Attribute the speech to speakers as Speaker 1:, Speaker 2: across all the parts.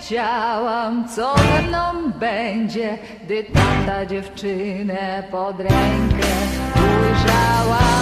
Speaker 1: wiedziałam, co ze mną będzie, gdy tamta dziewczynę pod rękę ujrzałam.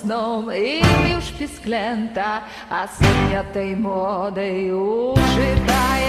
Speaker 1: сном і між пісклента, а синятий модею жидай.